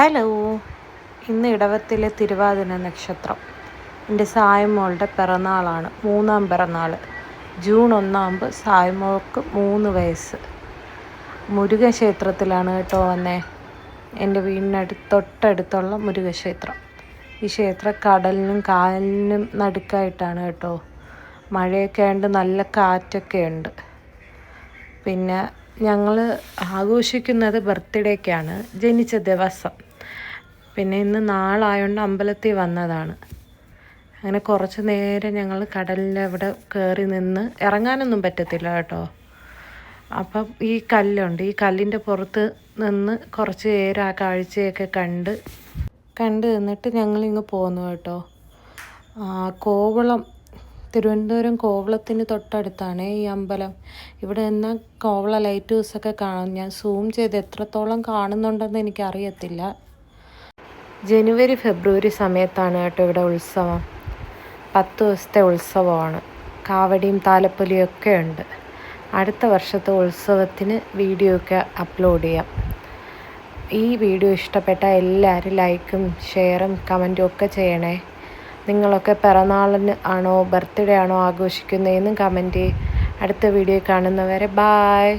Hello. ഇന്ന് ഇടവത്തിലെ തിരുവാതിര നക്ഷത്രം. എന്റെ സായ്മോളുടെ പിറന്നാളാണ്. മൂന്നാം പിറന്നാൾ ജൂൺ ഒന്നാകുമ്പോൾ സായ്മോൾക്ക് മൂന്ന് വയസ്സ്. മുരുകക്ഷേത്രത്തിലാണ് കേട്ടോ വന്നേ. എന്റെ വീടിനടുത്ത് തൊട്ടടുത്തുള്ള മുരുകക്ഷേത്രം. ഈ ക്ഷേത്രം കടലിനും കായലിനും നടുക്കായിട്ടാണ് കേട്ടോ. മഴയൊക്കെ ആയതുകൊണ്ട് നല്ല കാറ്റൊക്കെ ഉണ്ട്. പിന്നെ ഞങ്ങൾ ആഘോഷിക്കുന്നത് ബർത്ത്ഡേക്കാണ് ജനിച്ച ദിവസം. പിന്നെ ഇന്ന് നാളായതുകൊണ്ട് അമ്പലത്തിൽ വന്നതാണ്. അങ്ങനെ കുറച്ച് നേരം ഞങ്ങൾ കടലിന്റെ അവിടെ കയറി നിന്ന് ഇറങ്ങാനൊന്നും പറ്റത്തില്ല കേട്ടോ. അപ്പം ഈ കല്ലുണ്ട്. ഈ കല്ലിന്റെ പുറത്ത് നിന്ന് കുറച്ച് നേരം ആ കാഴ്ചയൊക്കെ കണ്ട് കണ്ട് നിന്നിട്ട് ഞങ്ങളിങ്ങ് പോന്നു കേട്ടോ. കോവളം തിരുവനന്തപുരം കോവളത്തിന് തൊട്ടടുത്താണ് ഈ അമ്പലം. ഇവിടെ നിന്ന് കോവള ലൈറ്റ് ഹൗസൊക്കെ കാണാം. ഞാൻ സൂം ചെയ്ത് എത്രത്തോളം കാണുന്നുണ്ടെന്ന് എനിക്കറിയത്തില്ല. ജനുവരി ഫെബ്രുവരി സമയത്താണ് കേട്ടോ ഇവിടെ ഉത്സവം. പത്ത് ദിവസത്തെ ഉത്സവമാണ്. കാവടിയും താലപ്പൊലിയും ഒക്കെ ഉണ്ട്. അടുത്ത വർഷത്തെ ഉത്സവത്തിന് വീഡിയോ ഒക്കെ അപ്ലോഡ് ചെയ്യാം. ഈ വീഡിയോ ഇഷ്ടപ്പെട്ട എല്ലാവരും ലൈക്കും ഷെയറും കമന്റും ഒക്കെ ചെയ്യണേ. നിങ്ങളൊക്കെ പിറന്നാളിന് ആണോ ബർത്ത്ഡേ ആണോ ആഘോഷിക്കുന്നതെന്നും കമന്റ് അടുത്ത വീഡിയോ കാണുന്നവരെ ബായ്